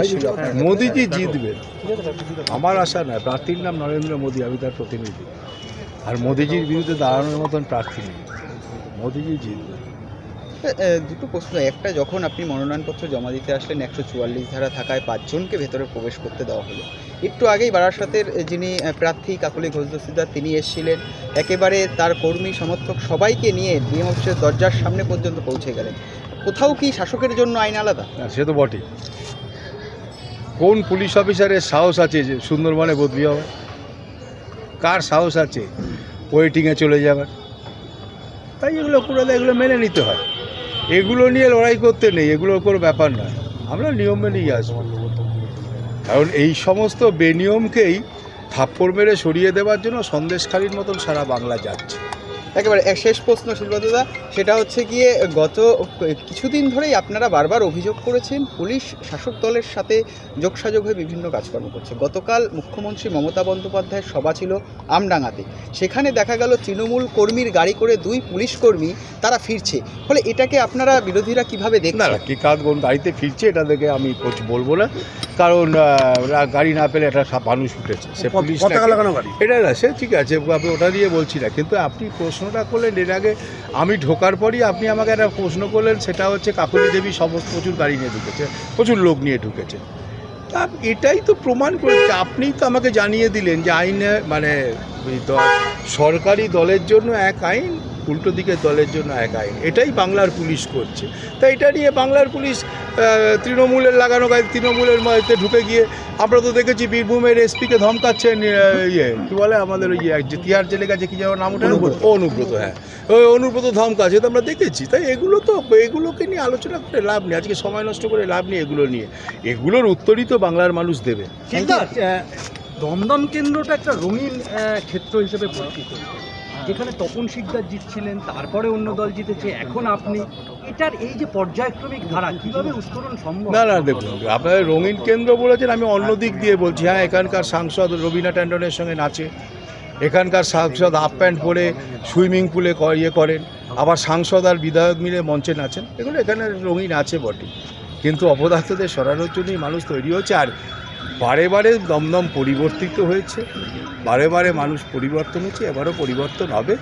এসেছিল মোদিজি জিতবে। আমার আশা নয়, প্রার্থীর নাম নরেন্দ্র মোদী, আমি তার প্রতিনিধি। আর মোদিজির বিরুদ্ধে দাঁড়ানোর মতন প্রার্থী নেই। মোদিজি জিতবে। এ, দুটো প্রশ্ন। একটা যখন আপনি মনোনয়নপত্র জমা দিতে আসলেন একশো চুয়াল্লিশ ধারা থাকায় পাঁচজনকে ভেতরে প্রবেশ করতে দেওয়া হলো। একটু আগেই বারাসাতের যিনি প্রার্থী কাকলি ঘোষ দস্তিদার তিনি এসেছিলেন। একেবারে তার কর্মী সমর্থক সবাইকে নিয়ে ডিএম অফিসের দরজার সামনে পর্যন্ত পৌঁছে গেলেন। কোথাও কি শাসকের জন্য আইন আলাদা? সে তো বটেই। কোন পুলিশ অফিসারের সাহস আছে যে সুন্দরবনে বদলি হবে? কার সাহস আছে? ওয়েটিংয়ে চলে যাবার তাই এগুলো পুরো এগুলো মেনে নিতে হয়। এগুলো নিয়ে লড়াই করতে নেই, এগুলোর কোনো ব্যাপার নয় আমরা নিয়ম মেনেই আসব। কারণ এই সমস্ত বেনিয়মকেই থাপ্পড় মেরে সরিয়ে দেওয়ার জন্য সন্দেশখালির মতন সারা বাংলা যাচ্ছে। একেবারে শেষ প্রশ্ন শিল্পদাদা সেটা হচ্ছে গিয়ে গত কিছুদিন ধরেই আপনারা বারবার অভিযোগ করেছেন পুলিশ শাসক দলের সাথে যোগসাযোগ হয়ে বিভিন্ন কাজকর্ম করছে। গতকাল মুখ্যমন্ত্রী মমতা বন্দ্যোপাধ্যায়ের সভা ছিল আমডাঙ্গাতে। সেখানে দেখা গেল তৃণমূল কর্মীর গাড়ি করে দুই পুলিশ কর্মী তারা ফিরছে। ফলে এটাকে আপনারা বিরোধীরা কীভাবে না দেখছেন? না কি কাজ কোন গাড়িতে ফিরছে এটা দেখে আমি কিছু বলব না। কারণ গাড়ি না পেলে একটা মানুষ উঠেছে। সে পুলিশ এটা না সে ঠিক আছে আমি ওটা দিয়ে বলছি না। কিন্তু আপনি প্রশ্নটা করলেন, এর আগে আমি ঢোকার পরই আপনি আমাকে একটা প্রশ্ন করলেন, সেটা হচ্ছে কাকুলি দেবী সমস্ত প্রচুর গাড়ি নিয়ে ঢুকেছে, প্রচুর লোক নিয়ে ঢুকেছে। তা এটাই তো প্রমাণ করেছে, আপনি তো আমাকে জানিয়ে দিলেন যে আইনে মানে সরকারি দলের জন্য এক আইন উল্টো দিকের দলের জন্য এক আইন এটাই বাংলার পুলিশ করছে। তা এটা নিয়ে বাংলার পুলিশ তৃণমূলের লাগানো গায়ে তৃণমূলের মধ্যে ঢুকে গিয়ে আমরা তো দেখেছি বীরভূমের এসপিকে ধমকাচ্ছেন ইয়ে কী বলে আমাদের ওই যে তিহার জেলে গেছে কী যেন নাম ওঠে অনুব্রত। হ্যাঁ। ওই অনুব্রত ধমকাচ্ছে তো আমরা দেখেছি। তাই এগুলো তো এগুলোকে নিয়ে আলোচনা করে লাভ নেই। আজকে সময় নষ্ট করে লাভ নেই এগুলো নিয়ে। এগুলোর উত্তরই তো বাংলার মানুষ দেবে। দমদম কেন্দ্রটা একটা রঙিন ক্ষেত্র হিসেবে পরিচিত। যেখানে তপন শিকদার জিতছিলেন, তারপরে অন্য দল জিতেছে, এখন আপনি। এটার এই যে পর্যায়ক্রমিক ধারা, কীভাবে উত্তরণ সম্ভব? না না, দেখুন, আপনাদের রঙিন কেন্দ্র বলেছেন, আমি অন্য দিক দিয়ে বলছি। হ্যাঁ এখানকার সাংসদ রবীনা ট্যান্ডনের সঙ্গে নাচে, এখানকার সাংসদ হাফ প্যান্ট পরে সুইমিং পুলে ইয়ে করেন, আবার সাংসদ আর বিধায়ক মিলে মঞ্চে নাচেন। এগুলো এখানে রঙিন আছে বটে, কিন্তু অপদার্থদের সরানোর জন্যই মানুষ তৈরি হচ্ছে আর বারে বারে দমদম পরিবর্তিত হয়েছে, বারে বারে মানুষ পরিবর্তন হচ্ছে, এবারও পরিবর্তন হবে।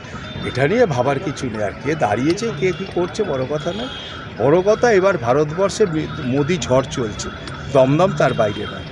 এটা নিয়ে ভাবার কিছু নেই। আর কে দাঁড়িয়েছে, কে কী করছে, বড় কথা নয়। বড় কথা এবার ভারতবর্ষে মোদি ঝড় চলছে। দমদম তার বাইরে নয়।